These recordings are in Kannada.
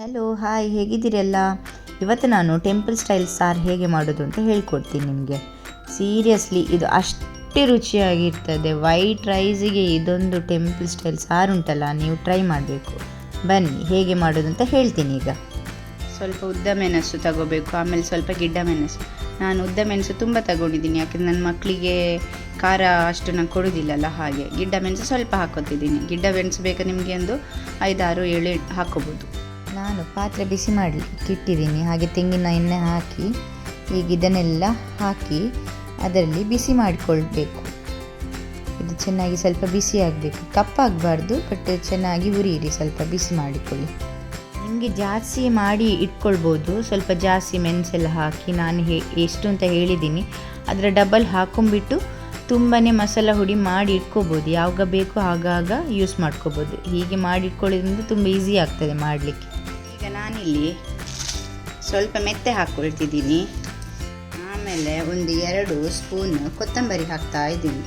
Hello hi ಹೇಗಿದ್ದೀರೆಲ್ಲ? ಇವತ್ತು ನಾನು ಟೆಂಪಲ್ ಸ್ಟೈಲ್ ಸಾರು ಹೇಗೆ ಮಾಡೋದು ಅಂತ ಹೇಳ್ಕೊಡ್ತೀನಿ ನಿಮಗೆ. ಸೀರಿಯಸ್ಲಿ ಇದು ಅಷ್ಟೇ ರುಚಿಯಾಗಿರ್ತದೆ. ವೈಟ್ ರೈಸಿಗೆ ಇದೊಂದು ಟೆಂಪಲ್ ಸ್ಟೈಲ್ ಸಾರು ಉಂಟಲ್ಲ, ನೀವು ಟ್ರೈ ಮಾಡಬೇಕು. ಬನ್ನಿ, ಹೇಗೆ ಮಾಡೋದು ಅಂತ ಹೇಳ್ತೀನಿ ಈಗ. ಸ್ವಲ್ಪ ಉದ್ದ ಮೆಣಸು ತಗೋಬೇಕು, ಆಮೇಲೆ ಸ್ವಲ್ಪ ಗಿಡ್ಡ ಮೆಣಸು. ನಾನು ಉದ್ದ ಮೆಣಸು ತುಂಬ ತಗೊಂಡಿದ್ದೀನಿ, ಯಾಕಂದ್ರೆ ನನ್ನ ಮಕ್ಕಳಿಗೆ ಖಾರ ಅಷ್ಟು ನಾನು ಕೊಡೋದಿಲ್ಲಲ್ಲ ಹಾಗೆ. ಗಿಡ್ಡ ಮೆಣಸು ಸ್ವಲ್ಪ ಹಾಕೋತಿದ್ದೀನಿ. ಗಿಡ್ಡ ಮೆಣಸು ಬೇಕಾ ನಿಮಗೆ ಒಂದು ಐದಾರು, ಏಳು ಹಾಕೋಬೋದು. ನಾನು ಪಾತ್ರೆ ಬಿಸಿ ಮಾಡಲಿಕ್ಕೆ ಇಟ್ಟಿದ್ದೀನಿ. ಹಾಗೆ ತೆಂಗಿನ ಎಣ್ಣೆ ಹಾಕಿ, ಈಗ ಇದನ್ನೆಲ್ಲ ಹಾಕಿ ಅದರಲ್ಲಿ ಬಿಸಿ ಮಾಡಿಕೊಳ್ಬೇಕು. ಇದು ಚೆನ್ನಾಗಿ ಸ್ವಲ್ಪ ಬಿಸಿ ಆಗಬೇಕು. ಕಪ್ಪಾಗಬಾರ್ದು ಬಟ್ ಚೆನ್ನಾಗಿ ಉರಿಯಿರಿ. ಸ್ವಲ್ಪ ಬಿಸಿ ಮಾಡಿಕೊಳ್ಳಿ. ನಿಮಗೆ ಜಾಸ್ತಿ ಮಾಡಿ ಇಟ್ಕೊಳ್ಬೋದು. ಸ್ವಲ್ಪ ಜಾಸ್ತಿ ಮೆಣಸೆಲ್ಲ ಹಾಕಿ ನಾನು ಹೇ, ಎಷ್ಟು ಅಂತ ಹೇಳಿದ್ದೀನಿ. ಅದರ ಡಬಲ್ ಹಾಕೊಂಬಿಟ್ಟು ತುಂಬಾ ಮಸಾಲ ಹುಡಿ ಮಾಡಿ ಇಟ್ಕೋಬೋದು ಯಾವಾಗ ಬೇಕು ಆಗಾಗ ಯೂಸ್ ಮಾಡ್ಕೋಬೋದು ಹೀಗೆ ಮಾಡಿ ಇಟ್ಕೊಳ್ಳೋದ್ರಿಂದ ತುಂಬ ಈಸಿ ಆಗ್ತದೆ ಮಾಡಲಿಕ್ಕೆ. ನಾನಿಲ್ಲಿ ಸ್ವಲ್ಪ ಮೆತ್ತೆ ಹಾಕ್ಕೊಳ್ತಿದ್ದೀನಿ. ಆಮೇಲೆ ಒಂದು ಎರಡು ಸ್ಪೂನ್ ಕೊತ್ತಂಬರಿ ಹಾಕ್ತಾ ಇದ್ದೀನಿ.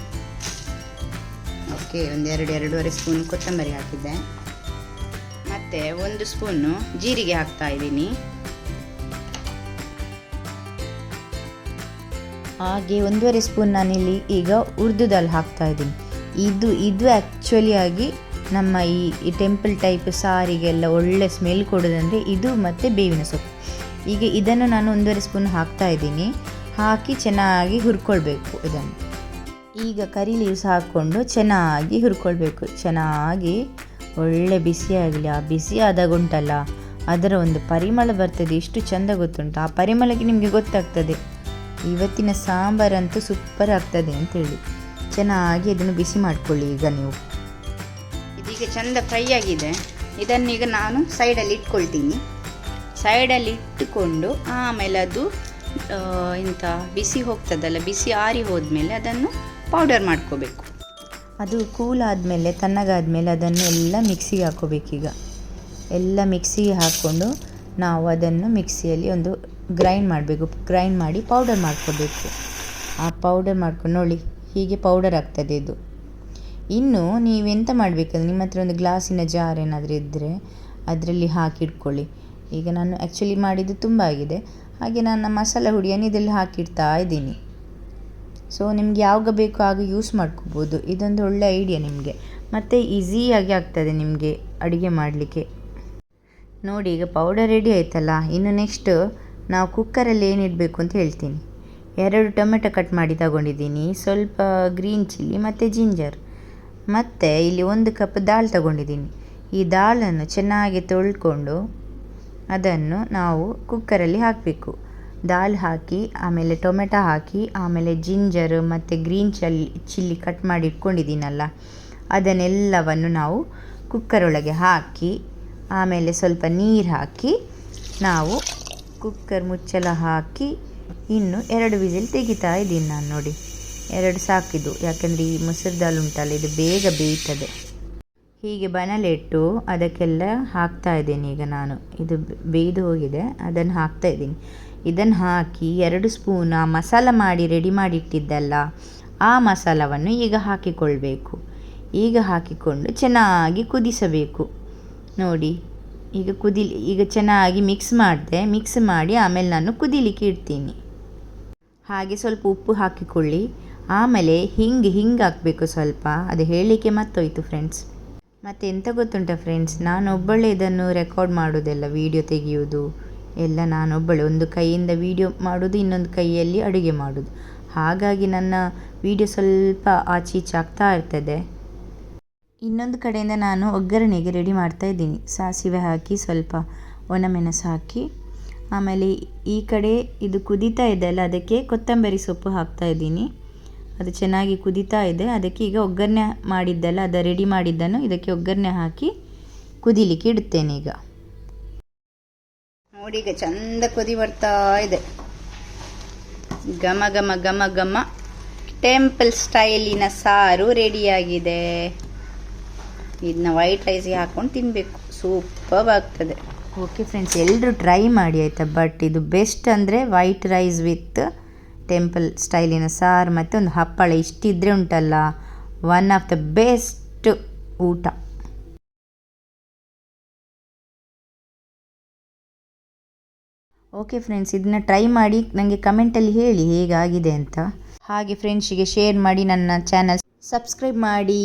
ಓಕೆ, ಒಂದು ಎರಡು, ಎರಡೂವರೆ ಸ್ಪೂನ್ ಕೊತ್ತಂಬರಿ ಹಾಕಿದ್ದೆ. ಮತ್ತು ಒಂದು ಸ್ಪೂನು ಜೀರಿಗೆ ಹಾಕ್ತಾ ಇದ್ದೀನಿ. ಹಾಗೆ ಒಂದೂವರೆ ಸ್ಪೂನ್ ನಾನಿಲ್ಲಿ ಈಗ ಉರ್ದುದಲ್ಲಿ ದಾಲ್ ಹಾಕ್ತಾ ಇದ್ದೀನಿ. ಇದು ಇದು ಆ್ಯಕ್ಚುಲಿ ಆಗಿ ನಮ್ಮ ಈ ಟೆಂಪಲ್ ಟೈಪ್ ಸಾರಿಗೆಲ್ಲ ಒಳ್ಳೆ ಸ್ಮೆಲ್ ಕೊಡೋದಂದರೆ ಇದು ಮತ್ತು ಬೇವಿನ ಸೊಪ್ಪು. ಈಗ ಇದನ್ನು ನಾನು ಒಂದೂವರೆ ಸ್ಪೂನ್ ಹಾಕ್ತಾ ಇದ್ದೀನಿ. ಹಾಕಿ ಚೆನ್ನಾಗಿ ಹುರ್ಕೊಳ್ಬೇಕು ಇದನ್ನು. ಈಗ ಕರಿ ಲೀವ್ಸ್ ಹಾಕ್ಕೊಂಡು ಚೆನ್ನಾಗಿ ಹುರ್ಕೊಳ್ಬೇಕು. ಚೆನ್ನಾಗಿ ಒಳ್ಳೆ ಬಿಸಿಯಾಗಲಿ ಆ ಬಿಸಿ ಆದಾಗ ಉಂಟಲ್ಲ, ಅದರ ಒಂದು ಪರಿಮಳ ಬರ್ತದೆ. ಎಷ್ಟು ಚೆಂದ ಗೊತ್ತುಂಟು. ಆ ಪರಿಮಳಕ್ಕೆ ನಿಮಗೆ ಗೊತ್ತಾಗ್ತದೆ. ಇವತ್ತಿನ ಸಾಂಬಾರಂತೂ ಸೂಪರ್ ಆಗ್ತದೆ ಅಂತೇಳಿ. ಚೆನ್ನಾಗಿ ಅದನ್ನು ಬಿಸಿ ಮಾಡ್ಕೊಳ್ಳಿ ಈಗ ನೀವು. ಇದೀಗ ಚೆಂದ ಫ್ರೈ ಆಗಿದೆ. ಇದನ್ನೀಗ ನಾನು ಸೈಡಲ್ಲಿ ಇಟ್ಕೊಳ್ತೀನಿ. ಸೈಡಲ್ಲಿ ಇಟ್ಟುಕೊಂಡು ಆಮೇಲೆ ಅದು ಇಂಥ ಬಿಸಿ ಹೋಗ್ತದಲ್ಲ, ಬಿಸಿ ಆರಿ ಹೋದ್ಮೇಲೆ ಅದನ್ನು ಪೌಡರ್ ಮಾಡ್ಕೋಬೇಕು. ಅದು ಕೂಲ್ ಆದಮೇಲೆ, ತಣ್ಣಗಾದಮೇಲೆ ಅದನ್ನು ಎಲ್ಲ ಮಿಕ್ಸಿಗೆ ಹಾಕೋಬೇಕೀಗ ಎಲ್ಲ ಮಿಕ್ಸಿಗೆ ಹಾಕ್ಕೊಂಡು ನಾವು ಅದನ್ನು ಮಿಕ್ಸಿಯಲ್ಲಿ ಒಂದು ಗ್ರೈಂಡ್ ಮಾಡಬೇಕು. ಗ್ರೈಂಡ್ ಮಾಡಿ ಪೌಡರ್ ಮಾಡ್ಕೋಬೇಕು. ಆ ಪೌಡರ್ ಮಾಡ್ಕೊಂಡು ನೋಡಿ, ಹೀಗೆ ಪೌಡರ್ ಆಗ್ತದೆ ಇದು. ಇನ್ನು ನೀವೆಂತ ಮಾಡಬೇಕಂದ್ರೆ ನಿಮ್ಮ ಹತ್ರ ಒಂದು ಗ್ಲಾಸಿನ ಜಾರ್ ಏನಾದರೂ ಇದ್ದರೆ ಅದರಲ್ಲಿ ಹಾಕಿಟ್ಕೊಳ್ಳಿ. ಈಗ ನಾನು ಆ್ಯಕ್ಚುಲಿ ಮಾಡಿದ್ದು ತುಂಬ ಆಗಿದೆ. ಹಾಗೆ ನನ್ನ ಮಸಾಲ ಹುಡಿಯನ್ನು ಇದರಲ್ಲಿ ಹಾಕಿಡ್ತಾ ಇದ್ದೀನಿ. ಸೊ ನಿಮ್ಗೆ ಯಾವಾಗ ಬೇಕೋ ಆಗ ಯೂಸ್ ಮಾಡ್ಕೋಬೋದು. ಇದೊಂದು ಒಳ್ಳೆ ಐಡಿಯಾ ನಿಮಗೆ. ಮತ್ತು ಈಸಿಯಾಗಿ ಆಗ್ತದೆ ನಿಮಗೆ ಅಡುಗೆ ಮಾಡಲಿಕ್ಕೆ. ನೋಡಿ, ಈಗ ಪೌಡರ್ ರೆಡಿ ಆಯ್ತಲ್ಲ. ಇನ್ನು ನೆಕ್ಸ್ಟ್ ನಾವು ಕುಕ್ಕರಲ್ಲಿ ಏನಿಡಬೇಕು ಅಂತ ಹೇಳ್ತೀನಿ. ಎರಡು ಟೊಮೆಟೊ ಕಟ್ ಮಾಡಿ ತಗೊಂಡಿದ್ದೀನಿ. ಸ್ವಲ್ಪ ಗ್ರೀನ್ ಚಿಲ್ಲಿ ಮತ್ತು ಜಿಂಜರ್ ಮತ್ತು ಇಲ್ಲಿ ಒಂದು ಕಪ್ ದಾಲ್ ತಗೊಂಡಿದ್ದೀನಿ. ಈ ದಾಳನ್ನು ಚೆನ್ನಾಗಿ ತೊಳ್ಕೊಂಡು ಅದನ್ನು ನಾವು ಕುಕ್ಕರಲ್ಲಿ ಹಾಕಬೇಕು. ದಾಲ್ ಹಾಕಿ, ಆಮೇಲೆ ಟೊಮೆಟೊ ಹಾಕಿ, ಆಮೇಲೆ ಜಿಂಜರ್ ಮತ್ತು ಗ್ರೀನ್ ಚಲ್ಲಿ, ಚಿಲ್ಲಿ ಕಟ್ ಮಾಡಿ ಇಟ್ಕೊಂಡಿದ್ದೀನಲ್ಲ, ಅದನ್ನೆಲ್ಲವನ್ನು ನಾವು ಕುಕ್ಕರೊಳಗೆ ಹಾಕಿ, ಆಮೇಲೆ ಸ್ವಲ್ಪ ನೀರು ಹಾಕಿ ನಾವು ಕುಕ್ಕರ್ ಮುಚ್ಚಳ ಹಾಕಿ, ಇನ್ನು ಎರಡು ವಿಸಿಲ್ ತೆಗಿತಾ ಇದ್ದೀನಿ ನಾನು ನೋಡಿ. ಎರಡು ಸಾಕಿದು ಯಾಕೆಂದರೆ ಈ ಮೊಸರು ದಾಲ್ ಉಂಟಲ್ಲ, ಇದು ಬೇಗ ಬೇಯ್ತದೆ. ಹೀಗೆ ಬನಲಿಟ್ಟು, ಅದಕ್ಕೆಲ್ಲ ಹಾಕ್ತಾ ಇದ್ದೀನಿ ಈಗ ನಾನು. ಇದು ಬೇಯ್ದು ಹೋಗಿದೆ, ಅದನ್ನು ಹಾಕ್ತಾ ಇದ್ದೀನಿ. ಇದನ್ನು ಹಾಕಿ ಎರಡು ಸ್ಪೂನ್ ಆ ಮಸಾಲ ಮಾಡಿ ರೆಡಿ ಮಾಡಿಟ್ಟಿದ್ದಲ್ಲ, ಆ ಮಸಾಲವನ್ನು ಈಗ ಹಾಕಿಕೊಳ್ಬೇಕು. ಈಗ ಹಾಕಿಕೊಂಡು ಚೆನ್ನಾಗಿ ಕುದಿಸಬೇಕು. ನೋಡಿ, ಈಗ ಕುದಿ, ಈಗ ಚೆನ್ನಾಗಿ ಮಿಕ್ಸ್ ಮಾಡಿದೆ ಮಿಕ್ಸ್ ಮಾಡಿ ಆಮೇಲೆ ನಾನು ಕುದಿಲಿಕ್ಕೆ ಇಡ್ತೀನಿ. ಹಾಗೆ ಸ್ವಲ್ಪ ಉಪ್ಪು ಹಾಕಿಕೊಳ್ಳಿ. ಆಮೇಲೆ ಹಿಂಗೆ ಹಿಂಗೆ ಹಾಕಬೇಕು ಸ್ವಲ್ಪ. ಅದು ಹೇಳಲಿಕ್ಕೆ ಮತ್ತೋಯ್ತು ಫ್ರೆಂಡ್ಸ್ ಮತ್ತು ಎಂತ ಗೊತ್ತುಂಟ ಫ್ರೆಂಡ್ಸ್ ನಾನೊಬ್ಬಳೇ ಇದನ್ನು ರೆಕಾರ್ಡ್ ಮಾಡೋದೆಲ್ಲ ವೀಡಿಯೋ ತೆಗೆಯೋದು ಎಲ್ಲ ನಾನೊಬ್ಬಳೆ. ಒಂದು ಕೈಯಿಂದ ವೀಡಿಯೋ ಮಾಡೋದು, ಇನ್ನೊಂದು ಕೈಯಲ್ಲಿ ಅಡುಗೆ ಮಾಡೋದು. ಹಾಗಾಗಿ ನನ್ನ ವೀಡಿಯೋ ಸ್ವಲ್ಪ ಆಚೀಚಾಗ್ತಾ ಇರ್ತದೆ. ಇನ್ನೊಂದು ಕಡೆಯಿಂದ ನಾನು ಒಗ್ಗರಣೆಗೆ ರೆಡಿ ಮಾಡ್ತಾ ಇದ್ದೀನಿ. ಸಾಸಿವೆ ಹಾಕಿ ಸ್ವಲ್ಪ ಒಣಮೆಣಸು ಹಾಕಿ. ಆಮೇಲೆ ಈ ಕಡೆ ಇದು ಕುದೀತಾ ಇದೆ ಅಲ್ಲ ಅದಕ್ಕೆ ಕೊತ್ತಂಬರಿ ಸೊಪ್ಪು ಹಾಕ್ತಾ ಇದ್ದೀನಿ. ಅದು ಚೆನ್ನಾಗಿ ಕುದೀತಾ ಇದೆ. ಅದಕ್ಕೆ ಈಗ ಒಗ್ಗರಣೆ ಮಾಡಿದ್ದಲ್ಲ ಅದು ರೆಡಿ ಮಾಡಿದ್ದನ್ನು ಇದಕ್ಕೆ ಒಗ್ಗರಣೆ ಹಾಕಿ ಕುದಿಲಿಕ್ಕೆ ಇಡುತ್ತೇನೆ ಈಗ. ನೋಡಿ ಈಗ ಚಂದ ಕುದಿ ಬರ್ತಾ ಇದೆ. ಘಮ ಘಮ ಘಮ ಘಮ. ಟೆಂಪಲ್ ಸ್ಟೈಲಿನ ಸಾರು ರೆಡಿಯಾಗಿದೆ ಇದನ್ನ ವೈಟ್ ರೈಸಿಗೆ ಹಾಕೊಂಡು ತಿನ್ನಬೇಕು ಸೂಪರ್ ಆಗ್ತದೆ. ಓಕೆ ಫ್ರೆಂಡ್ಸ್ ಎಲ್ಲರೂ ಟ್ರೈ ಮಾಡಿ ಆಯಿತಾ? ಬಟ್ ಇದು ಬೆಸ್ಟ್ ಅಂದರೆ ವೈಟ್ ರೈಸ್ ವಿತ್ ಟೆಂಪಲ್ ಸ್ಟೈಲಿನ ಸಾರು ಮತ್ತು ಒಂದು ಹಪ್ಪಳ ಇಷ್ಟಿದ್ರೆ ಉಂಟಲ್ಲ ಒನ್ ಆಫ್ ದ ಬೆಸ್ಟ್ ಊಟ. ಓಕೆ ಫ್ರೆಂಡ್ಸ್ ಇದನ್ನ ಟ್ರೈ ಮಾಡಿ ನನಗೆ ಕಮೆಂಟಲ್ಲಿ ಹೇಳಿ ಹೇಗಾಗಿದೆ ಅಂತ. ಹಾಗೆ ಫ್ರೆಂಡ್ಸಿಗೆ ಶೇರ್ ಮಾಡಿ ನನ್ನ ಚಾನಲ್ ಸಬ್ಸ್ಕ್ರೈಬ್ ಮಾಡಿ.